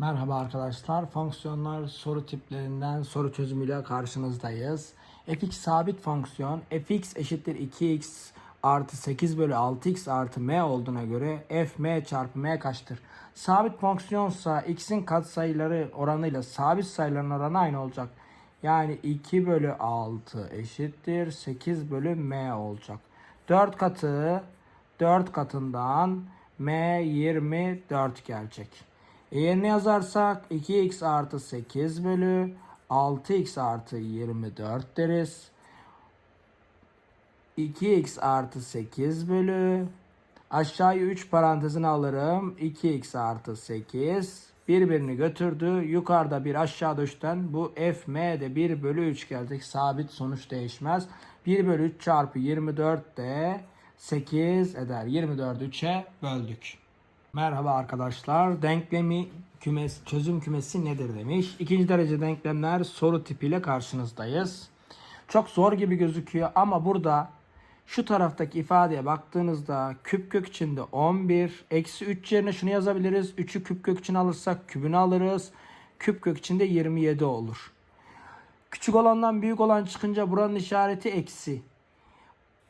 Merhaba arkadaşlar. Fonksiyonlar soru tiplerinden soru çözümüyle karşınızdayız. fx sabit fonksiyon fx eşittir 2x artı 8 bölü 6x artı m olduğuna göre f m çarpı m kaçtır? Sabit fonksiyonsa x'in katsayıları oranıyla sabit sayıların oranı aynı olacak. Yani 2 bölü 6 eşittir 8 bölü m olacak. 4 katı 4 katından m 24 gelecek. Yerine yazarsak 2x artı 8 bölü 6x artı 24 deriz. 2x artı 8 bölü aşağıya 3 parantezine alırım. 2x artı 8 birbirini götürdü. Yukarıda bir aşağıda 3'ten bu f m de 1 bölü 3 gelecek. Sabit sonuç değişmez. 1 bölü 3 çarpı 24 de 8 eder. 24'ü 3'e böldük. Merhaba arkadaşlar. Denklemi kümes, çözüm kümesi nedir demiş. İkinci derece denklemler soru tipiyle karşınızdayız. Çok zor gibi gözüküyor ama burada şu taraftaki ifadeye baktığınızda küp kök içinde 11 eksi 3 yerine şunu yazabiliriz. 3'ü küp kök için alırsak kübünü alırız. Küp kök içinde 27 olur. Küçük olandan büyük olan çıkınca buranın işareti eksi.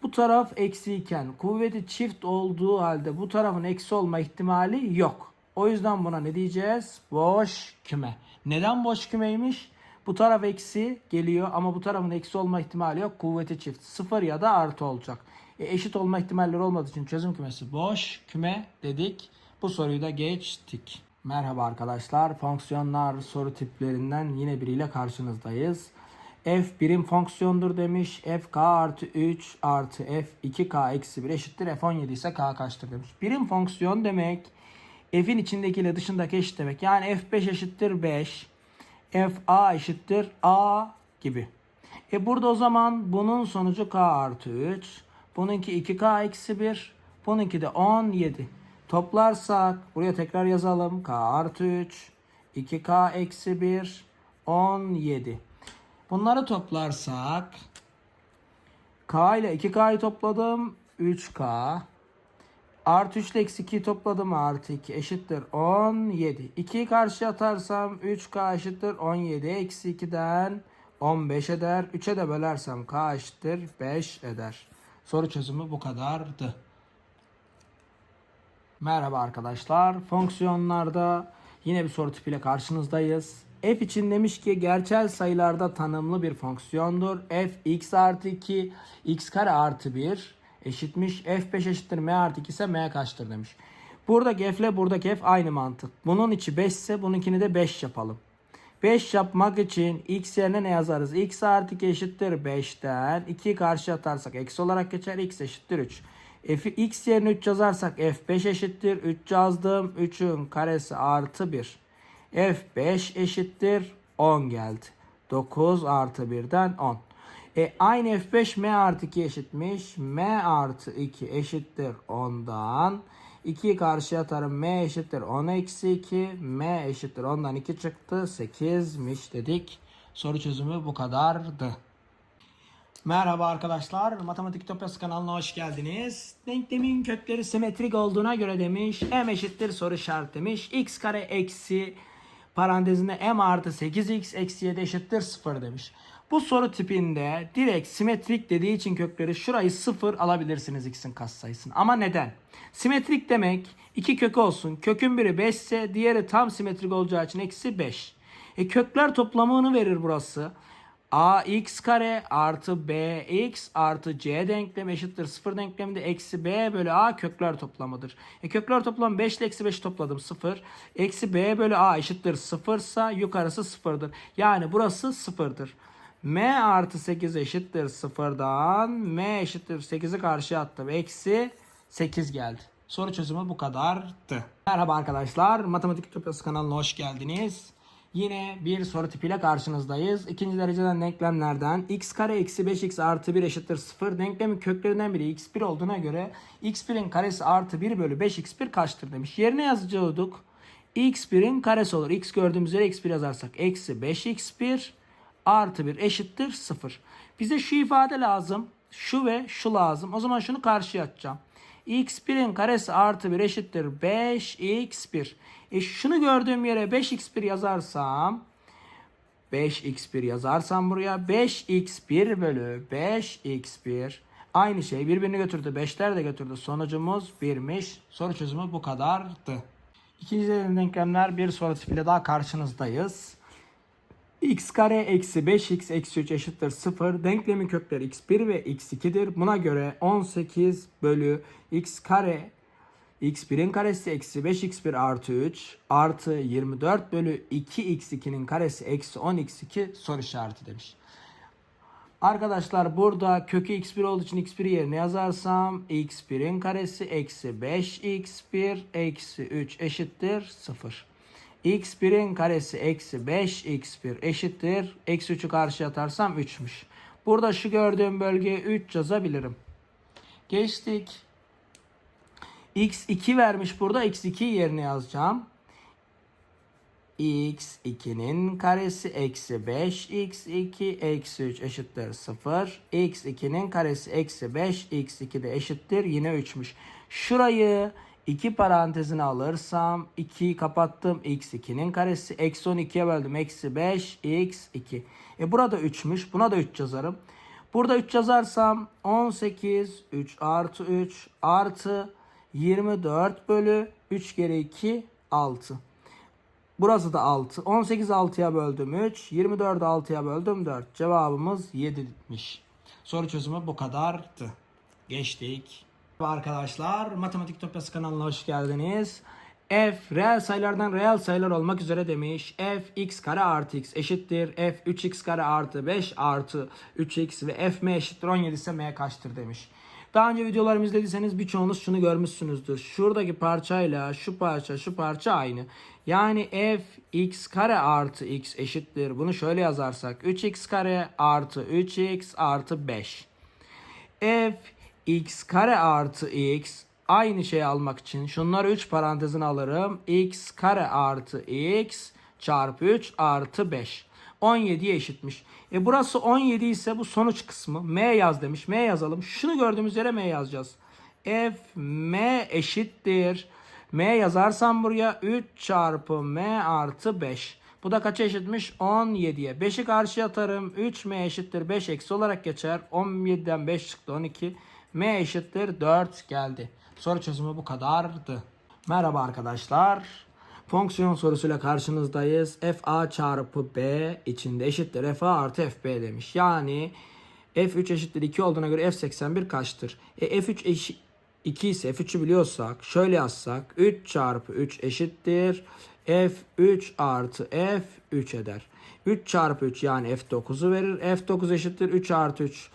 Bu taraf eksi iken kuvveti çift olduğu halde bu tarafın eksi olma ihtimali yok. O yüzden buna ne diyeceğiz? Boş küme. Neden boş kümeymiş? Bu taraf eksi geliyor ama bu tarafın eksi olma ihtimali yok. Kuvveti çift. Sıfır ya da artı olacak. E, eşit olma ihtimalleri olmadığı için çözüm kümesi boş küme dedik. Bu soruyu da geçtik. Merhaba arkadaşlar. Fonksiyonlar soru tiplerinden yine biriyle karşınızdayız. F birim fonksiyondur demiş. f k artı 3 artı f 2k eksi 1 eşittir. f 17 ise k kaçtır demiş. Birim fonksiyon demek f'in içindekiyle dışındaki eşit demek. Yani f5 eşittir 5. f a eşittir a gibi. E burada o zaman bunun sonucu k artı 3. Bununki 2k eksi 1. Bununki de 17. Toplarsak buraya tekrar yazalım. k artı 3. 2k eksi 1. 17. Bunları toplarsak K ile 2K'yı topladım. 3K. Artı 3 ile eksi 2'yi topladım. Artı 2 eşittir 17. 2'yi karşıya atarsam 3K eşittir 17. Eksi 2'den 15 eder. 3'e de bölersem K eşittir 5 eder. Soru çözümü bu kadardı. Merhaba arkadaşlar. Fonksiyonlarda yine bir soru tipiyle karşınızdayız. F için demiş ki gerçel sayılarda tanımlı bir fonksiyondur. F x artı 2 x kare artı 1 eşitmiş. F5 eşittir m artı 2 ise m kaçtır demiş. Buradaki f ile buradaki f aynı mantık. Bunun içi 5 ise bununkini de 5 yapalım. 5 yapmak için x yerine ne yazarız? x artı 2 eşittir 5'ten 2'yi karşı atarsak eksi olarak geçer. x eşittir 3. F'i x yerine 3 yazarsak f5 eşittir. 3 yazdım. 3'ün karesi artı 1. f5 eşittir 10 geldi. 9 artı 1'den 10. E aynı f5 m artı 2 eşitmiş. m artı 2 eşittir 10'dan. 2'yi karşıya atarım. m eşittir 10 eksi 2. m eşittir 10'dan 2 çıktı. 8'miş dedik. Soru çözümü bu kadardı. Merhaba arkadaşlar. Matematik Topyası kanalına hoş geldiniz. Denklemin kökleri simetrik olduğuna göre demiş. M eşittir soru işaret demiş. x kare eksi parantezinde m artı 8x eksi 7 eşittir 0 demiş. Bu soru tipinde direkt simetrik dediği için kökleri şurayı 0 alabilirsiniz x'in katsayısını. Ama neden? Simetrik demek iki kök olsun. Kökün biri 5 ise diğeri tam simetrik olacağı için eksi 5. E kökler toplamını verir burası. Ax kare artı bx artı c denklemi eşittir 0 denkleminde eksi b bölü a kökler toplamıdır. E kökler toplamı 5 ile eksi 5 topladım 0. Eksi b bölü a eşittir 0 ise yukarısı 0'dır. Yani burası 0'dır. m artı 8 eşittir 0'dan m eşittir 8'i karşıya attım. Eksi 8 geldi. Soru çözümü bu kadardı. Merhaba arkadaşlar. Matematik Ütopyası kanalına hoş geldiniz. Yine bir soru tipiyle karşınızdayız. İkinci dereceden denklemlerden x kare eksi 5x artı 1 eşittir 0. Denklemin köklerinden biri x1 olduğuna göre x1'in karesi artı 1 bölü 5x1 kaçtır demiş. Yerine yazacaktık. x1'in karesi olur. x gördüğümüz yere x1 yazarsak eksi 5x1 artı 1 eşittir 0. Bize şu ifade lazım. Şu ve şu lazım. O zaman şunu karşıya atacağım. X1'in karesi artı 1 eşittir 5x1. E şunu gördüğüm yere 5x1 yazarsam 5x1 yazarsam buraya 5x1 bölü 5x1 aynı şey birbirini götürdü. 5'ler de götürdü. Sonucumuz 1'miş. Soru çözümü bu kadardı. İkinci denklemler bir soru tipiyle daha karşınızdayız. X kare eksi 5x eksi 3 eşittir 0. Denklemin kökleri x1 ve x2'dir. Buna göre 18 bölü x kare x1'in karesi eksi 5x1 artı 3 artı 24 bölü 2x2'nin karesi eksi 10x2 soru işareti demiş. Arkadaşlar burada kökü x1 olduğu için x1 yerine yazarsam x1'in karesi eksi 5x1 eksi 3 eşittir 0. x1'in karesi eksi 5x1 eşittir. Eksi 3'ü karşıya atarsam 3'müş. Burada şu gördüğüm bölgeye 3 yazabilirim. Geçtik. x2 vermiş burada. x2 yerine yazacağım x2'nin karesi eksi 5 x2 eksi 3 eşittir 0. x2'nin karesi eksi 5 x2 de eşittir yine 3'müş. Şurayı 2 parantezine alırsam 2'yi kapattım x2'nin karesi eksi 12'ye böldüm eksi 5 x2. E burada 3'müş buna da 3 yazarım. Burada 3 yazarsam 18 3 artı 3 artı 24 bölü 3 kere 2 6. Burası da 6. 18 6'ya böldüm 3. 24 6'ya böldüm 4. Cevabımız 7'miş. Soru çözümü bu kadardı. Geçtik. Arkadaşlar Matematik Topyası kanalına hoş geldiniz. F reel sayılardan reel sayılar olmak üzere demiş. F x kare artı x eşittir. F 3x kare artı 5 artı 3x ve f m eşittir 17 ise m kaçtır demiş. Daha önce videolarımı izlediyseniz birçoğunuz şunu görmüşsünüzdür. Şuradaki parçayla şu parça şu parça aynı. Yani f x kare artı x eşittir. Bunu şöyle yazarsak 3x kare artı 3x artı 5. f x kare artı x aynı şeyi almak için şunları 3 parantezine alırım. x kare artı x çarpı 3 artı 5. 17'ye eşitmiş. E burası 17 ise bu sonuç kısmı. M yaz demiş. M yazalım. Şunu gördüğümüz yere M yazacağız. F M eşittir. M yazarsam buraya 3 çarpı M artı 5. Bu da kaça eşitmiş? 17'ye. 5'i karşıya atarım. 3 M eşittir 5 eksi olarak geçer. 17'den 5 çıktı 12. M eşittir 4 geldi. Soru çözümü bu kadardı. Merhaba arkadaşlar. Fonksiyon sorusuyla karşınızdayız. fa çarpı b içinde eşittir fa artı fb demiş. Yani f3 eşittir 2 olduğuna göre f81 kaçtır? E, f3 eşit 2 ise f3'ü biliyorsak şöyle yazsak 3 çarpı 3 eşittir f3 artı f3 eder. 3 çarpı 3 yani f9'u verir. f9 eşittir 3 artı 3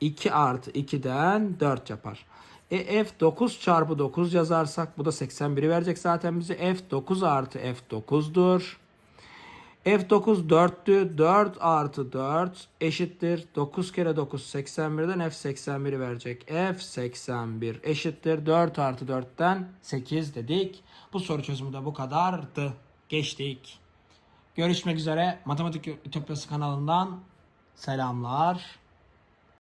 2 artı 2'den 4 yapar. E f9 çarpı 9 yazarsak bu da 81'i verecek zaten bize. f9 artı f9'dur. f9 4'tü. 4 artı 4 eşittir. 9 kere 9 81'den f81'i verecek. f81 eşittir. 4 artı 4'ten 8 dedik. Bu soru çözümü de bu kadardı. Geçtik. Görüşmek üzere. Matematik Ütopyası kanalından selamlar.